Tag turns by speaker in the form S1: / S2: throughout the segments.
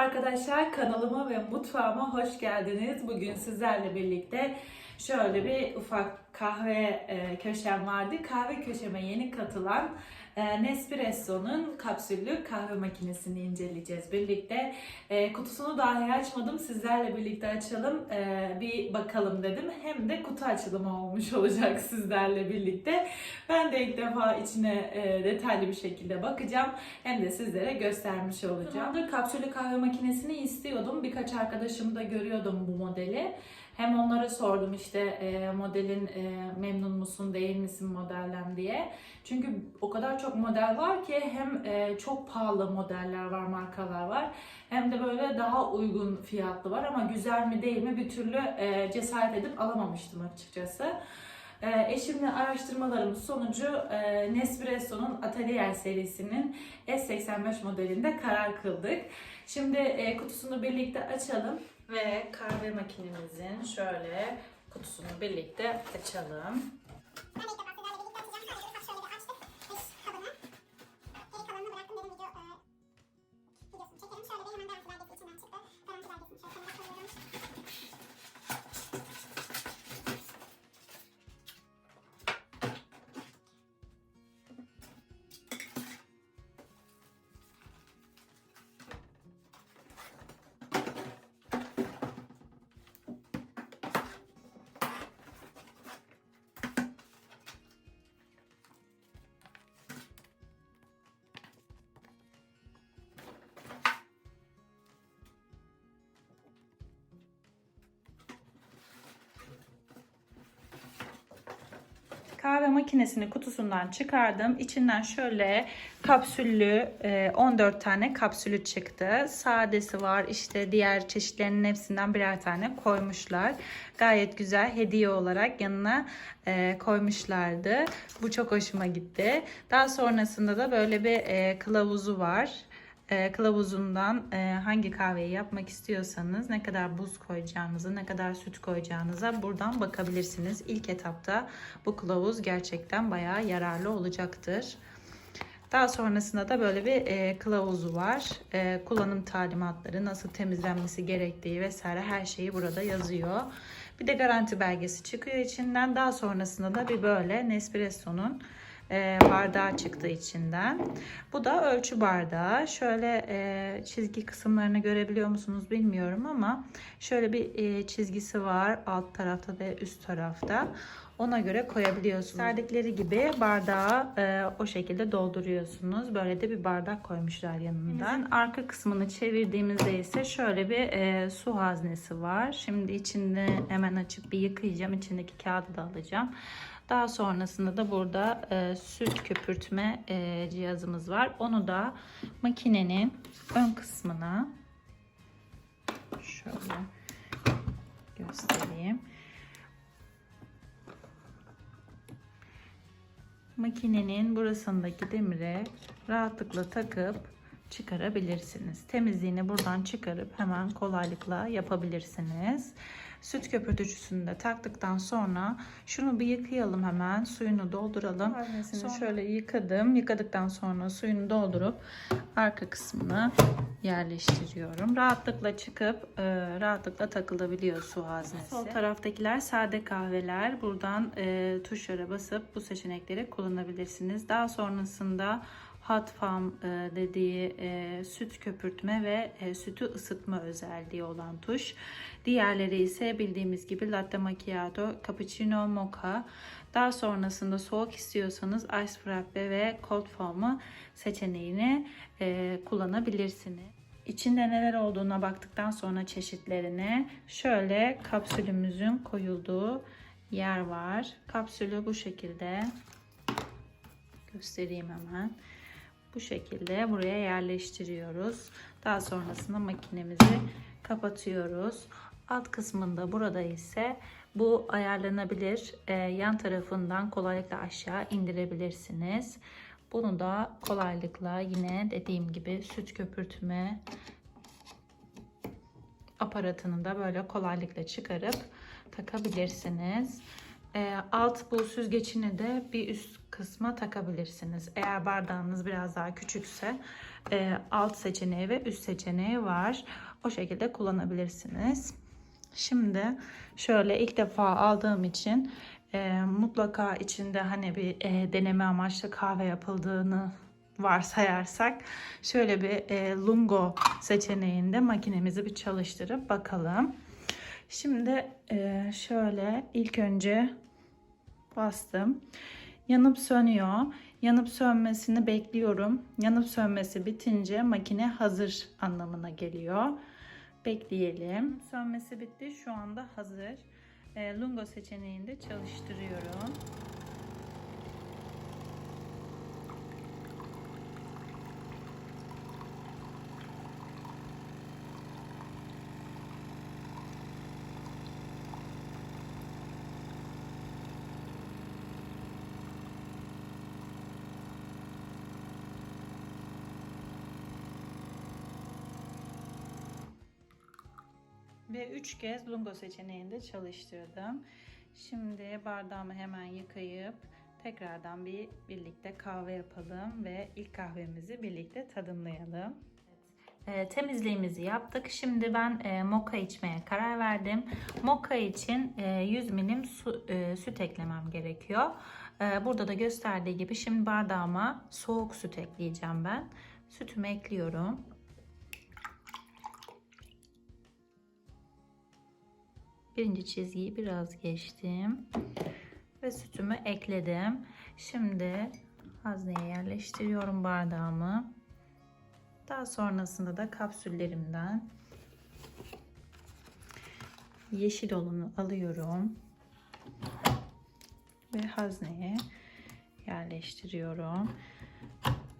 S1: arkadaşlar kanalıma ve mutfağıma hoş geldiniz. Bugün sizlerle birlikte şöyle bir ufak kahve e, köşem vardı. Kahve köşeme yeni katılan e, Nespresso'nun kapsüllü kahve makinesini inceleyeceğiz birlikte. E, kutusunu dahi açmadım. Sizlerle birlikte açalım. E, bir bakalım dedim. Hem de kutu açılımı olmuş olacak sizlerle birlikte. Ben de ilk defa içine e, detaylı bir şekilde bakacağım. Hem de sizlere göstermiş olacağım. Kapsüllü kahve makinesini istiyordum. Birkaç arkadaşım da görüyordum bu modeli. Hem onlara sordum işte e, modelin e, memnun musun değil misin modelden diye. Çünkü o kadar çok model var ki hem e, çok pahalı modeller var, markalar var. Hem de böyle daha uygun fiyatlı var ama güzel mi değil mi bir türlü e, cesaret edip alamamıştım açıkçası. E, eşimle araştırmalarımız sonucu e, Nespresso'nun Atelier serisinin S85 modelinde karar kıldık. Şimdi e, kutusunu birlikte açalım ve kahve makinemizin şöyle kutusunu birlikte açalım. Kahve makinesini kutusundan çıkardım. İçinden şöyle kapsüllü e, 14 tane kapsülü çıktı. Sadesi var işte diğer çeşitlerinin hepsinden birer tane koymuşlar. Gayet güzel hediye olarak yanına e, koymuşlardı. Bu çok hoşuma gitti. Daha sonrasında da böyle bir e, kılavuzu var e, kılavuzundan e, hangi kahveyi yapmak istiyorsanız ne kadar buz koyacağınızı, ne kadar süt koyacağınıza buradan bakabilirsiniz. İlk etapta bu kılavuz gerçekten bayağı yararlı olacaktır. Daha sonrasında da böyle bir e, kılavuzu var. E, kullanım talimatları, nasıl temizlenmesi gerektiği vesaire her şeyi burada yazıyor. Bir de garanti belgesi çıkıyor içinden. Daha sonrasında da bir böyle Nespresso'nun e, bardağı çıktı içinden. Bu da ölçü bardağı. Şöyle e, çizgi kısımlarını görebiliyor musunuz bilmiyorum ama şöyle bir e, çizgisi var alt tarafta ve üst tarafta. Ona göre koyabiliyorsunuz. Serdikleri gibi bardağı e, o şekilde dolduruyorsunuz. Böyle de bir bardak koymuşlar yanında. Arka kısmını çevirdiğimizde ise şöyle bir e, su haznesi var. Şimdi içinde hemen açıp bir yıkayacağım. İçindeki kağıdı da alacağım. Daha sonrasında da burada e, süt köpürtme e, cihazımız var. Onu da makinenin ön kısmına şöyle göstereyim. Makinenin burasındaki demire rahatlıkla takıp çıkarabilirsiniz. Temizliğini buradan çıkarıp hemen kolaylıkla yapabilirsiniz. Süt köpürtücüsünü de taktıktan sonra şunu bir yıkayalım hemen. Suyunu dolduralım. Sonra şöyle yıkadım. Yıkadıktan sonra suyunu doldurup arka kısmını yerleştiriyorum. Rahatlıkla çıkıp e, rahatlıkla takılabiliyor su haznesi. Sol taraftakiler sade kahveler. Buradan e, tuşlara basıp bu seçenekleri kullanabilirsiniz. Daha sonrasında hot farm e, dediği e, süt köpürtme ve e, sütü ısıtma özelliği olan tuş. Diğerleri ise bildiğimiz gibi latte macchiato, cappuccino, mocha. Daha sonrasında soğuk istiyorsanız ice frappe ve cold foam'u seçeneğini kullanabilirsiniz. İçinde neler olduğuna baktıktan sonra çeşitlerine şöyle kapsülümüzün koyulduğu yer var. Kapsülü bu şekilde göstereyim hemen. Bu şekilde buraya yerleştiriyoruz. Daha sonrasında makinemizi kapatıyoruz. Alt kısmında burada ise bu ayarlanabilir. Ee, yan tarafından kolaylıkla aşağı indirebilirsiniz. Bunu da kolaylıkla yine dediğim gibi süt köpürtme aparatını da böyle kolaylıkla çıkarıp takabilirsiniz. Ee, alt bu süzgecini de bir üst kısma takabilirsiniz. Eğer bardağınız biraz daha küçükse e, alt seçeneği ve üst seçeneği var. O şekilde kullanabilirsiniz. Şimdi şöyle ilk defa aldığım için e, mutlaka içinde hani bir e, deneme amaçlı kahve yapıldığını varsayarsak şöyle bir e, lungo seçeneğinde makinemizi bir çalıştırıp bakalım. Şimdi e, şöyle ilk önce bastım. Yanıp sönüyor. Yanıp sönmesini bekliyorum. Yanıp sönmesi bitince makine hazır anlamına geliyor. Bekleyelim. Sönmesi bitti. Şu anda hazır. E, Lungo seçeneğinde çalıştırıyorum. Ve 3 kez lungo seçeneğinde çalıştırdım. Şimdi bardağımı hemen yıkayıp tekrardan bir birlikte kahve yapalım ve ilk kahvemizi birlikte tadımlayalım. E, temizliğimizi yaptık. Şimdi ben e, moka içmeye karar verdim. Moka için e, 100 milim su, e, süt eklemem gerekiyor. E, burada da gösterdiği gibi şimdi bardağıma soğuk süt ekleyeceğim ben. Sütümü ekliyorum. Birinci çizgiyi biraz geçtim. Ve sütümü ekledim. Şimdi hazneye yerleştiriyorum bardağımı. Daha sonrasında da kapsüllerimden yeşil olanı alıyorum. Ve hazneye yerleştiriyorum.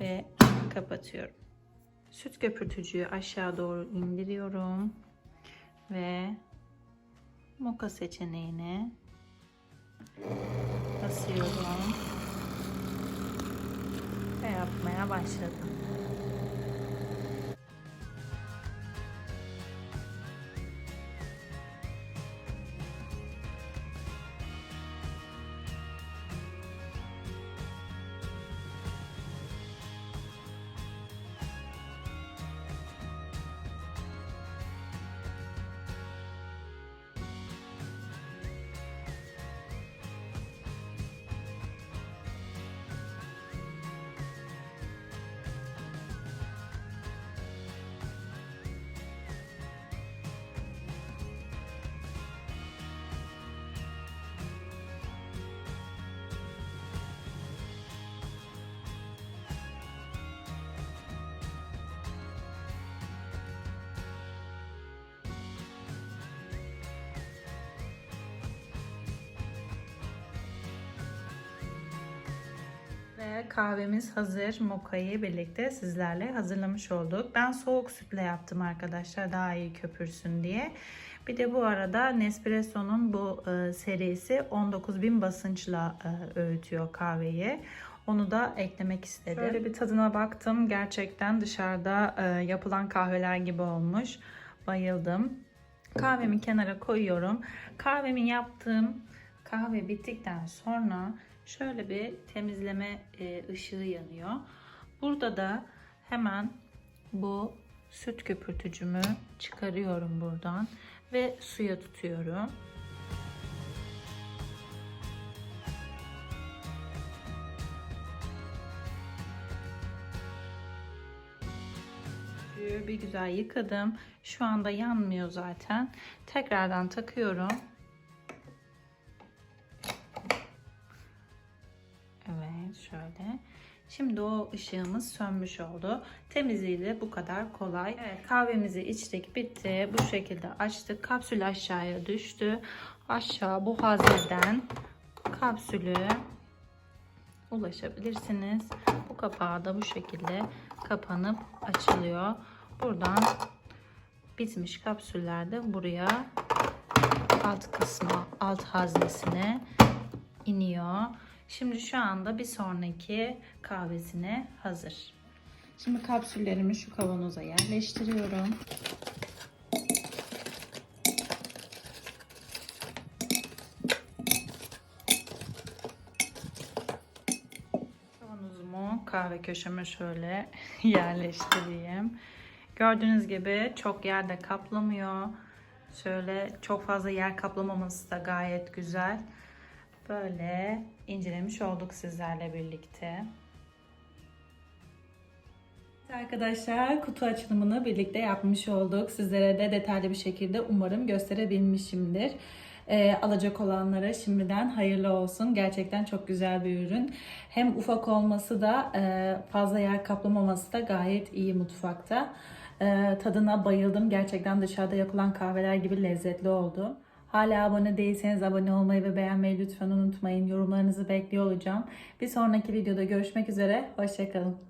S1: Ve kapatıyorum. Süt köpürtücüyü aşağı doğru indiriyorum. Ve moka seçeneğine basıyorum ve yapmaya başladım. Ve kahvemiz hazır. Mokayı birlikte sizlerle hazırlamış olduk. Ben soğuk sütle yaptım arkadaşlar daha iyi köpürsün diye. Bir de bu arada Nespresso'nun bu e, serisi 19.000 basınçla e, öğütüyor kahveyi. Onu da eklemek istedim. Şöyle bir tadına baktım. Gerçekten dışarıda e, yapılan kahveler gibi olmuş. Bayıldım. Kahvemi kenara koyuyorum. Kahvemi yaptığım kahve bittikten sonra şöyle bir temizleme e, ışığı yanıyor. Burada da hemen bu süt köpürtücümü çıkarıyorum buradan ve suya tutuyorum. Bir güzel yıkadım. Şu anda yanmıyor zaten. Tekrardan takıyorum. Evet şöyle. Şimdi o ışığımız sönmüş oldu. Temizliği de bu kadar kolay. Evet kahvemizi içtik bitti. Bu şekilde açtık. Kapsül aşağıya düştü. Aşağı bu hazneden kapsülü ulaşabilirsiniz. Bu kapağı da bu şekilde kapanıp açılıyor. Buradan bitmiş kapsüller de buraya alt kısma, alt haznesine iniyor. Şimdi şu anda bir sonraki kahvesine hazır. Şimdi kapsüllerimi şu kavanoza yerleştiriyorum. kahve köşeme şöyle yerleştireyim. Gördüğünüz gibi çok yerde kaplamıyor. Şöyle çok fazla yer kaplamaması da gayet güzel. Böyle incelemiş olduk sizlerle birlikte. Arkadaşlar kutu açılımını birlikte yapmış olduk. Sizlere de detaylı bir şekilde umarım gösterebilmişimdir. Ee, alacak olanlara şimdiden hayırlı olsun. Gerçekten çok güzel bir ürün. Hem ufak olması da e, fazla yer kaplamaması da gayet iyi mutfakta. Ee, tadına bayıldım. Gerçekten dışarıda yapılan kahveler gibi lezzetli oldu. Hala abone değilseniz abone olmayı ve beğenmeyi lütfen unutmayın. Yorumlarınızı bekliyor olacağım. Bir sonraki videoda görüşmek üzere. Hoşçakalın.